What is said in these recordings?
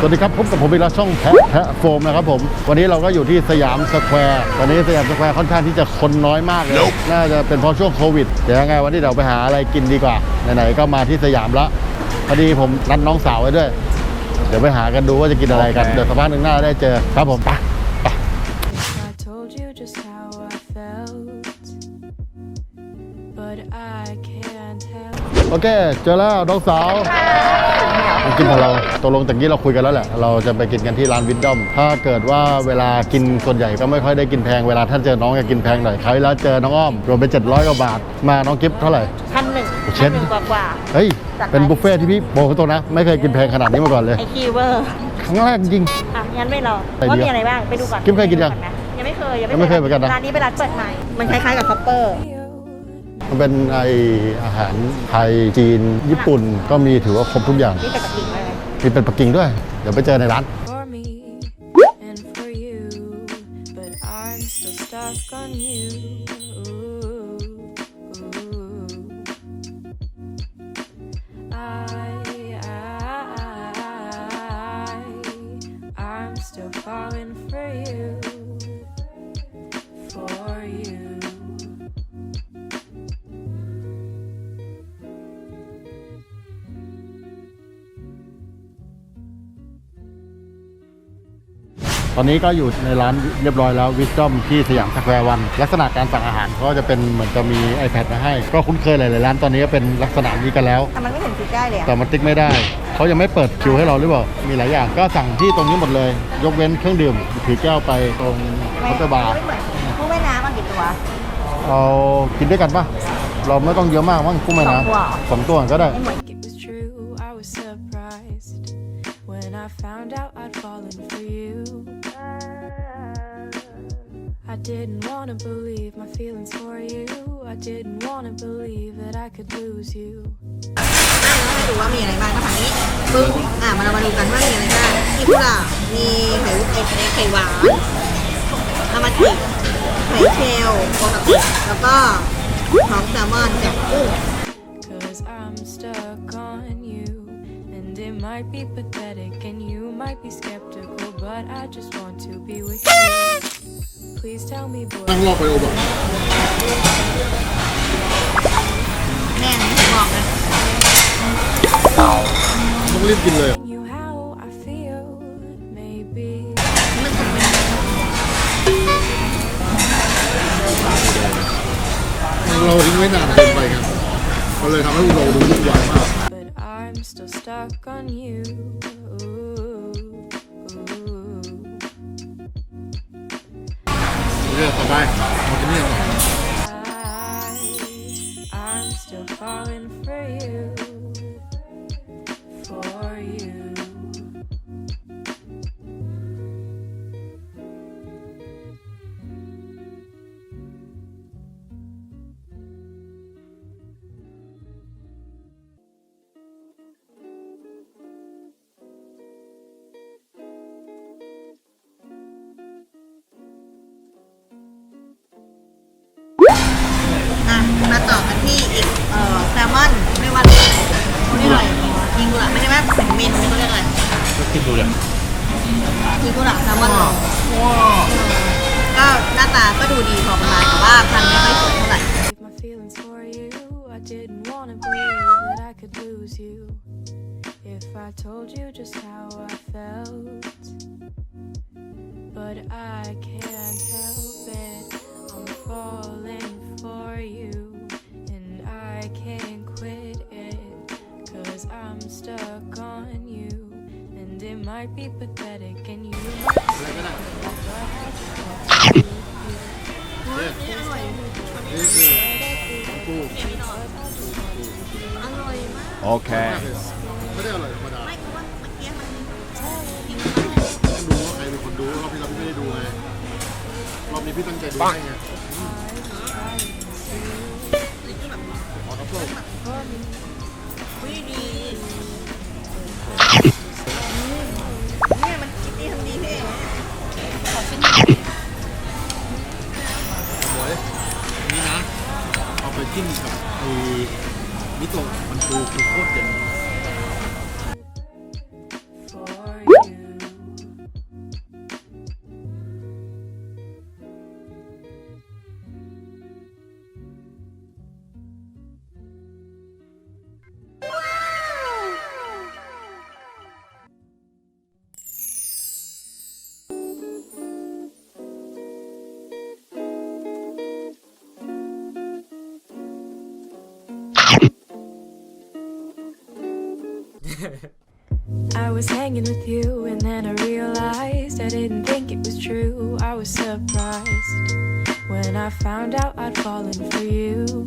สวัสดีครับพบกับผมอีกแล้วช่องแพะแพะโฟมนะครับผมวันนี้เราก็อยู่ที่สยามสแควร์ตอนนี้สยามสแควร์ค่อนข้างที่จะคนน้อยมากเลยน่าจะเป็นเพราะช่วงโควิดเดี๋ยวยังไงวันนี้เราไปหาอะไรกินดีกว่าไหนๆก็มาที่สยามละพอดีผมนัดน้องสาวไว้ด้วย เดี๋ยวไปหากันดูว่าจะกินอะไรกันโอเคเดี๋ยวสักพักหนึ่งหน้าได้เจอครับผมไป โอเค เจอแล้วน้องสาวมากินของเราตกลงจากนี้เราคุยกันแล้วแหละ เราจะไปกินกันที่ร้านวินดอม ถ้าเกิดว่าเวลากินส่วนใหญ่ก็ไม่ค่อยได้กินแพง เวลาท่านเจอน้องจะกินแพงหน่อยคราวที่แล้วเจอน้องอ้อมรวมไป700กว่าบาท มาน้องกิฟต์เท่าไหร่ พันหนึ่งเช็พัด นหนึ่งกว่ากว่า เฮ้ยจัดไปเป็นบุฟเฟ่ที่พี่บอกตรงนะ ไม่เคยกินแพงขนาดนี้มาก่อนเลย ไอคีเวอร์ครั้งแรกจริง อะงั้นไม่รอไปดีว่ามีอะไรบ้างไปดูก่อนกิ๊บเคยกินยังนะยังไม่เคยยังไม่เคยเหมือนกันนะ ร้านนี้เป็นร้านเปิดใหม่ มันคล้ายๆกับคอปเปอร์ มันเป็นไออาหารไทยจีน ญี่ปุ่นก็มีถือว่าครบทุกอย่างนี่แต่กับกิ่งเลยมีเป็นปักกิ่งด้วย เดี๋ยวไปเจอในร้าน For me and for you, but I'm so stuck on you. I, I, I'm still falling for you, for you. ตอนนี้ก็อยู่ในร้านเรียบร้อยแล้ววิส d อมที่สยามสแควร์วัน ลักษณะการสั่งอาหารก็จะเป็นเหมือนจะมี iPad มาให้ ก็คุ้นเคยหลายๆร้านตอนนี้ก็เป็นลักษณะนี้กันแล้ว แต่มันไม่เห็นฟิกได้เลยอะแต่มันติ๊กไม่ได้ เขายังไม่เปิดคิวให้เราหรือเปล่า มีหลายอย่างก็สั่งที่ตรงนี้หมดเลย ยกเว้นเครื่องดื่มถือแก้วไปตรงเคาน์เตอร์บาร์ไม่เหมือนกุ้งแม่น้ำมันกี่ตัวเอากินด้วยกันปะเราไม่ต้องเยอะมากมั้งกุ้งแม่น้สองตัวำสองตัวก็ได้ ไม่เหมือน It was true, I was surprised when I found out I'd fallen for you. I didn't wanna believe my feelings for you. I didn't wanna believe that I could lose you. ให้ดูว่ามีอะไรบ้างก็ฝั่งนี้ปึ๊บอะมาเรามาดูกันว่ามีอะไรบ้างมีกุหลาบมีไข่ไข่ไข่หวานอามาจิไข่เชลล์โปกติแล้วก็ท้องแซลมอนกับกุ้ง Cause I'm stuck on you. And it might be pathetic and you might be skeptical, but I just want to be with you. Please tell me, boy. นั่งรอไปโอบะแม่นะบอกนะต้องรีบกินเลย you how I feel, maybe. เราทิ้งไว้นานเกินไปครับก็เลยทำให้เราดูวุ่นวายมาก But I'm still stuck on you. Ooh, เรื่องต่อไปมากินนี่ก่อน I, I'm still falling for you. For you. ช่ไหมเป็นเมนเขาเรียกอะไรกินดูเลยยิงกุหลาบแซลมอนก็หน้าตาก็ดูดีพอประมาณ โอเค ไม่ได้อร่อยธรรมดาไม่คือว่าเมื่อกี้มันต้องดูว่าใครเป็นคนดูรอบที่เราพี่ไม่ได้ดูไงรอบนี้พี่ตั้งใจดูให้ไง จิ้มกับไอ้มิโตะมันปูคือโคตรเด่น I was hanging with you, and then I realized I didn't think it was true. I was surprised when I found out I'd fallen for you.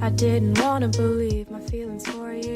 I didn't want to believe my feelings for you.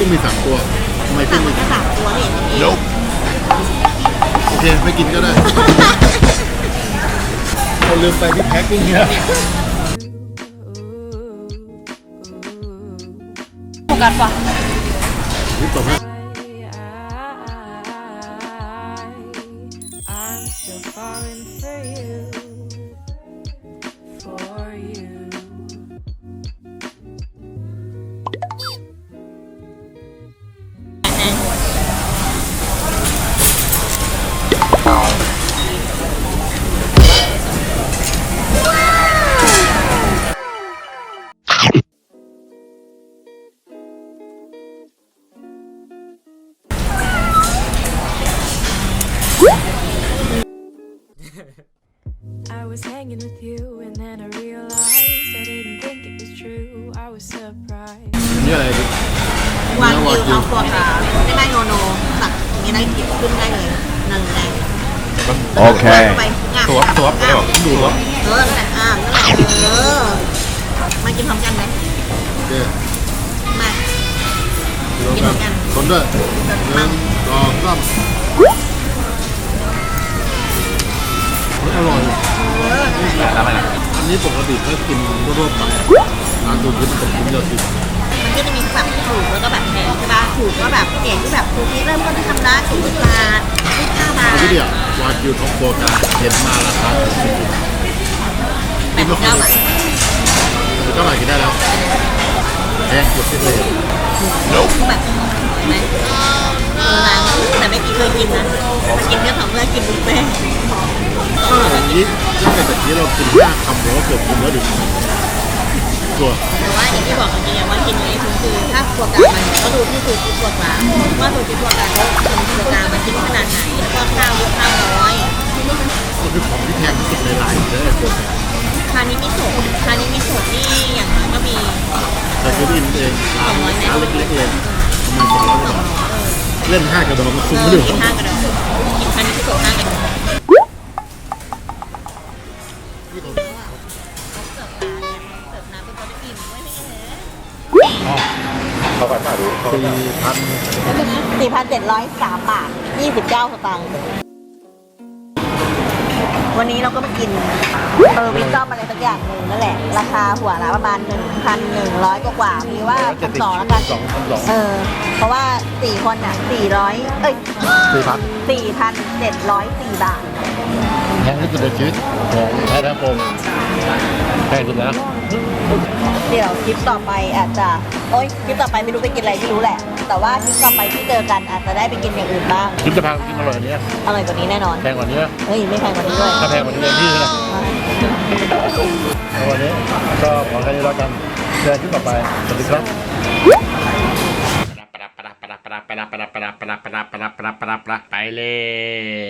ก่อนทำไมกุ้งมีสามตัวทำไมสั่กุ้งงมีมาแค่สามตัวเองเองโอเคไม่กินก็ได้คนลืมไปที่แพ็คกุ้งเนี่ยโฟกัสปะนี่ตบให้ I'm still falling for you, for you. Was hanging with you, and then I realized I didn't think it was true. I was surprised. นี่อะไรดิวางคิวเอาโฟกัสไม่ได้โนโนตักอย่างนี้ได้หยิบขึ้นได้เลยนั่นแหละโอเคไปงับสวบสวบงับดูเหรอเออนั่นแหละอ่านั่นแหละเออมากินพร้อมกันไหมโอเคมาดูกันคนด้วยหนึ่งสองสาม แหละแล้วมันอันนี้ปกติก็กินทั่วๆไปร้านดูที่มันตกคุ้มเยอะสิมันก็จะมีแบบถูกแล้วก็แบบแพงใช่ปะถูกก็แบบเก่งที่แบบถูกที่เริ่มต้นที่ทำร้านสี่สิบบาทสิบห้าบาทที่เดียววากิวท็อปโฟกาเห็นมาราคาถูกแปดสิบเก้าบาทเท่าไหร่กินได้แล้วแพงสุดที่เลยคือแบบเห็นไหมเออร้านแต่ไม่กี่เคยกินนะมากินก็ต่อเมื่อกินบุฟเฟ่ต์ ถ้าอย่างนี้ถ้าเกิดแบบนี้เรากินห้าคำเราก็เกือบกินแล้วดิตัวแต่ว่าอย่างที่บอกจริงๆว่ากินนี้คือคือถ้าตัวกลางมันก็ดูที่สูตรที่ตัวกลางว่าสูตรที่ตัวกลางเขาทำตัวกลางมันชิ้นขนาดไหนแล้วก็ข้าวเยอะข้าวน้อยมันคือของที่แพงที่สุดในไลน์เลยตัวคานิมิโซะคานิมิโซะนี่อย่างน้อยก็มีแต่คืออินเองร้านร้านเล็กๆเลยประมาณสองร้อยกว่าบาทเล่นห้ากระดองมันคุ้มเอไม่อถึงกินห้ากันเลยกิ สี่พันสี่พันเจ็ดร้อยสามบาทยี่สิบเก้าสตางค์ วันนี้เราก็มากินเออวิซอมอะไรสักอย่างหนึ่งนั่นแหละ ราคาหัวละประมาณหนึ่งพันหนึ่งร้อยกว่าๆมีว่าพันสองแล้วกัน สองพันสองเออ เพราะว่าสี่คนอะสี่ร้อยเอ้ย สี่พันสี่พันเจ็ดร้อยสี่บาท แพงที่สุดในชีวิตของไทยแท้โฟมแพงสุดนะ เดี๋ยวคลิปต่อไปอาจจะโอ๊ยคลิปต่อไปไม่รู้ไปกินอะไรไม่รู้แหละ แต่ว่าคลิปต่อไปที่เจอกันอาจจะได้ไปกินอย่างอื่นบ้างคิดจะพาไปกินอร่อยกว่านี้อร่อยกว่านี้แน่นอนแพงกว่านี้เฮ้ยไม่แพงกว่านี้ด้วยถ้าแพงกว่านี้เต็มที่เลยแล้ววันนี้ก็ขอแค่นี้แล้วกันเจอกันคลิปต่อไปสวัสดีครับ ไปเร็ว